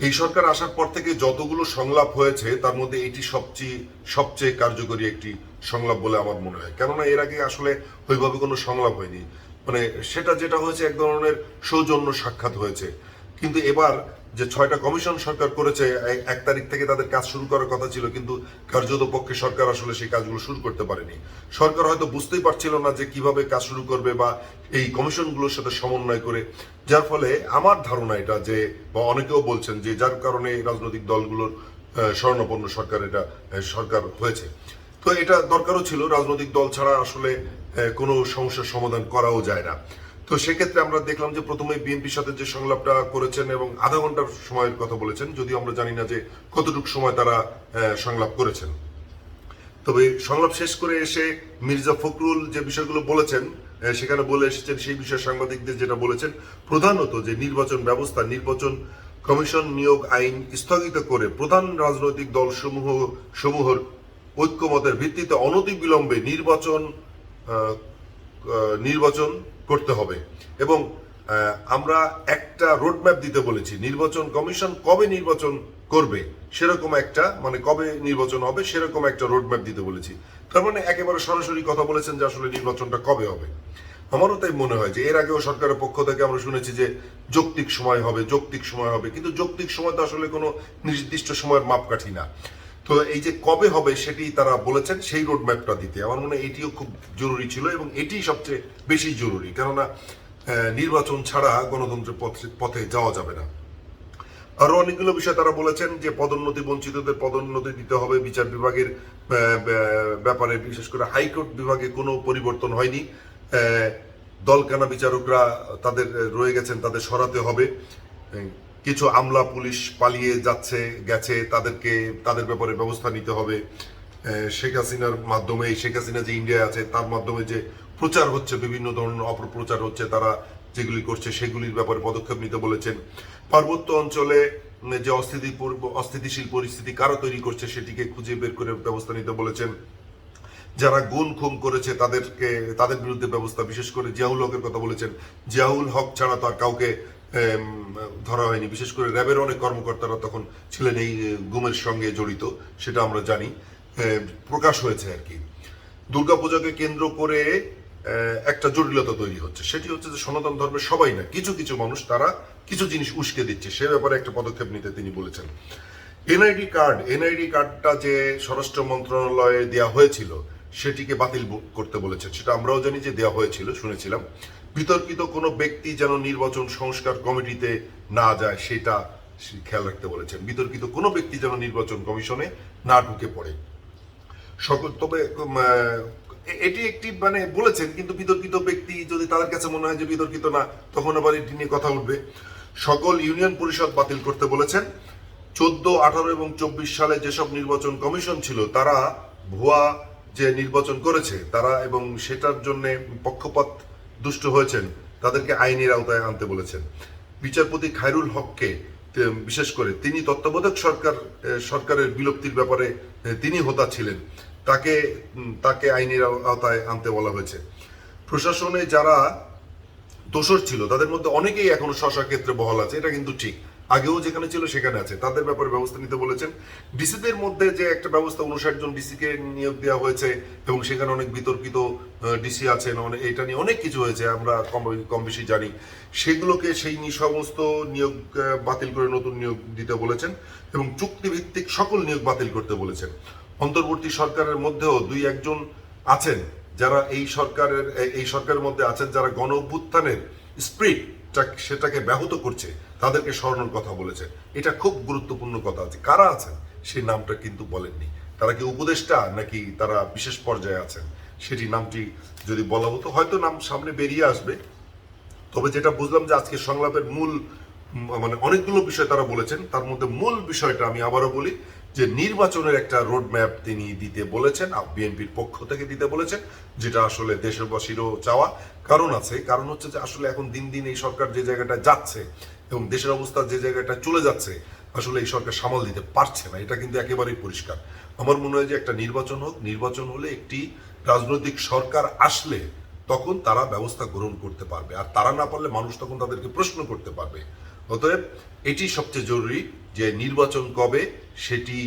এই সরকার আসার পর থেকে যতগুলো সংলাপ হয়েছে, তার মধ্যে এটি সবচেয়ে সবচেয়ে কার্যকরী একটি সংলাপ বলে আমার মনে হয়। কেননা এর আগে আসলে ওইভাবে কোনো সংলাপ হয়নি। মানে সেটা যেটা হয়েছে, এক ধরনের সৌজন্য সাক্ষাৎ হয়েছে। কিন্তু এবার যে ছয়টা কমিশন সরকার করেছে এক- তারিখ থেকে তাদের কাজ শুরু করার কথা ছিল, কিন্তু কার্যত পক্ষে সরকার আসলে সেই কাজগুলো শুরু করতে পারেনি। সরকার হয়তো বুঝতেই পারছিল না যে কীভাবে কাজ শুরু করবে বা এই কমিশনগুলোর সাথে সমন্বয় করে। যার ফলে আমার ধারণা এটা যে, বা অনেকেও বলছেন যে যার কারণে রাজনৈতিক দলগুলোর স্বর্ণপন্ন সরকার এটা সরকার হয়েছে। তো এটা দরকারও ছিল, রাজনৈতিক দল ছাড়া আসলে কোনো সমস্যার সমাধান করাও যায় না। তো সেক্ষেত্রে আমরা দেখলাম যে প্রথমে বিএনপির সাথে যে সংলাপটা করেছেন এবং আধা ঘণ্টার সময়ের কথা বলেছেন যদিও আমরা জানি না যে কতটুকু সময় তারা সংলাপ করেছেন। তবে সংলাপ শেষ করে এসে মির্জা ফখরুল যে বিষয়গুলো বলেছেন সেখানে বলে এসেছেন সেই বিষয়ে সাংবাদিকদের যেটা বলেছেন প্রধানত যে নির্বাচন ব্যবস্থা নির্বাচন কমিশন নিয়োগ আইন স্থগিত করে প্রধান রাজনৈতিক দল সমূহ সমূহর ঐক্যমতের ভিত্তিতে অনতিবিলম্বে নির্বাচন আহ, আহ, নির্বাচন করতে হবে। এবং আমরা একটা রোডম্যাপ দিতে বলেছি, নির্বাচন কমিশন কবে নির্বাচন করবে, সেরকম একটা মানে কবে নির্বাচন হবে, সেরকম একটা রোডম্যাপ দিতে বলেছি। তার মানে একেবারে সরাসরি কথা বলেছেন যে আসলে নির্বাচনটা কবে হবে। আমারও তাই মনে হয় যে এর আগেও সরকারের পক্ষ থেকে আমরা শুনেছি যে যৌক্তিক সময় হবে, যৌক্তিক সময় হবে, কিন্তু যৌক্তিক সময় তো আসলে কোনো নির্দিষ্ট সময়ের মাপকাঠি না। তো এই যে কবে হবে সেটি তারা বলেছেন, সেই রোডম্যাপটা দিতে। আমার মনে হয় এটিও খুব জরুরি ছিল এবং এটি সবচেয়ে বেশি জরুরি। কেননা নির্বাচন ছাড়া গণতন্ত্রের পথে যাওয়া যাবে না। আরও অনেকগুলো বিষয় তারা বলেছেন যে পদোন্নতি, বঞ্চিতদের পদোন্নতি দিতে হবে। বিচার বিভাগের ব্যা- ব্যাপারে বিশেষ করে হাইকোর্ট বিভাগে কোনো পরিবর্তন হয়নি। দলকানা বিচারকরা তাদের রয়ে গেছেন, তাদের সরাতে হবে। কিছু আমলা পুলিশ পালিয়ে যাচ্ছে, গেছে, তাদেরকে, তাদের ব্যাপারে ব্যবস্থা নিতে হবে। শেখ হাসিনার মাধ্যমে শেখ হাসিনা যে ইন্ডিয়ায় আছে, তার মাধ্যমে যে প্রচার হচ্ছে, বিভিন্ন ধরনের অপপ্রচার হচ্ছে, তারা যেগুলি করছে, সেগুলির ব্যাপারে পদক্ষেপ নিতে বলেছেন। পার্বত্য অঞ্চলে যে অস্থিতি অস্থিতিশীল পরিস্থিতি কারা তৈরি করছে, সেটিকে খুঁজে বের করে ব্যবস্থা নিতে বলেছেন। যারা গুণ খুম করেছে, তাদেরকে, তাদের বিরুদ্ধে ব্যবস্থা, বিশেষ করে জিয়াউল হকের কথা বলেছেন। জিয়াউল হক ছাড়া তো আর কাউকে ধরা হয়নি। বিশেষ করে র্যাবের অনেক কর্মকর্তারা তখন ছিলেন এই গুমের সঙ্গে জড়িত, সেটা আমরা জানি। প্রকাশ হয়েছে আর কি। দুর্গাপূজাকে কেন্দ্র করে একটা জটিলতা তৈরি হচ্ছে। সেটি হচ্ছে যে সনাতন ধর্মের সবাই না, কিছু কিছু মানুষ তারা কিছু জিনিস উস্কে দিচ্ছে। সে ব্যাপারে একটা পদক্ষেপ নিতে তিনি বলেছেন। এনআইডি কার্ড, এনআইডি কার্ডটা যে স্বরাষ্ট্র মন্ত্রণালয়ে দেওয়া হয়েছিল সেটিকে বাতিল করতে বলেছেন সেটা আমরাও জানি যে দেওয়া হয়েছিল, শুনেছিলাম। বিতর্কিত কোনো ব্যক্তি যেন নির্বাচন সংস্কার কমিটিতে না যায়, সেটা খেয়াল রাখতে বলেছেন। বিতর্কিত কোনো ব্যক্তি যেন নির্বাচন কমিশনে না ঢুকে পড়ে। সকল তবে এটি একটি মানে বলেছেন, কিন্তু বিতর্কিত ব্যক্তি যদি তাদের কাছে মনে হয় যে বিতর্কিত না, তখন আবার এটি নিয়ে কথা উঠবে। সকল ইউনিয়ন পরিষদ বাতিল করতে বলেছেন। চোদ্দ, আঠারো এবং চব্বিশ সালে যেসব নির্বাচন কমিশন ছিল, তারা ভুয়া যে নির্বাচন করেছে তারা এবং সেটার জন্য পক্ষপাত দুষ্ট হয়েছেন, তাদেরকে আইনের আওতায় আনতে বলেছেন। বিচারপতি খায়রুল হককে বিশেষ করে তিনি তত্ত্বাবধায়ক সরকার সরকারের বিলুপ্তির ব্যাপারে তিনি হোতা ছিলেন। তাকে তাকে আইনের আওতায় আনতে বলা হয়েছে। প্রশাসনে যারা দোষর ছিল, তাদের মধ্যে অনেকেই এখনও স্ব ক্ষেত্রে বহাল আছে, এটা কিন্তু ঠিক। আগেও যেখানে ছিল, সেখানে আছে। তাদের ব্যাপারে ব্যবস্থা নিতে বলেছেন। ডিসিদের মধ্যে যে একটা ব্যবস্থা উনষাট জন ডিসিকে নিয়োগ দেওয়া হয়েছে, এবং সেখানে অনেক বিতর্কিত ডিসি আছেন, অনেক, এটা নিয়ে অনেক কিছু হয়েছে, আমরা কম কম বেশি জানি। সেগুলোকে সেই সমস্ত নিয়োগ বাতিল করে নতুন নিয়োগ দিতে বলেছেন, এবং চুক্তিভিত্তিক সকল নিয়োগ বাতিল করতে বলেছেন। অন্তর্বর্তী সরকারের মধ্যেও দুই, একজন আছেন, যারা এই সরকারের এই সরকারের মধ্যে আছেন, যারা গণ অভ্যুত্থানের স্প্রিট সেটাকে ব্যাহত করছে। তাদেরকে সরানোর কথা বলেছেন। এটা খুব গুরুত্বপূর্ণ কথা আছে। কারা আছেন? সেই নামটা কিন্তু বলেননি। তারা কি উপদেষ্টা নাকি তারা বিশেষ পর্যায়ে আছেন? সেটি নামটি যদি বলা হতো, হয়তো নাম সামনে বেরিয়ে আসবে। তবে যেটা বুঝলাম যে আজকে সংলাপের মূল মানে অনেকগুলো বিষয় তারা বলেছেন। তার মধ্যে মূল বিষয়টা আমি আবারও বলি যে নির্বাচনের একটা রোড ম্যাপ তিনি দিতে বলেছেন বিএনপির পক্ষ থেকে দিতে বলেছেন, যেটা আসলে দেশবাসীরও চাওয়া। কারণ আছে, কারণ হচ্ছে যে আসলে এখন দিন দিন এই সরকার যে জায়গাটা যাচ্ছে এবং দেশের অবস্থা যে জায়গাটা চলে যাচ্ছে, আসলে এই সরকার সামাল দিতে পারছে না। এটা কিন্তু একেবারেই পরিষ্কার। আমার মনে হয় যে একটা নির্বাচন হোক, নির্বাচন হলে একটি রাজনৈতিক সরকার আসলে তখন তারা ব্যবস্থা গ্রহণ করতে পারবে। আর তারা না পারলে মানুষ তখন তাদেরকে প্রশ্ন করতে পারবে। অতএব এটি সবচেয়ে জরুরি যে নির্বাচন কবে, সেটি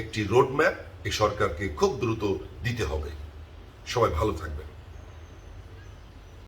একটি রোডম্যাপ এই সরকারকে খুব দ্রুত দিতে হবে। সবাই ভালো থাকবেন।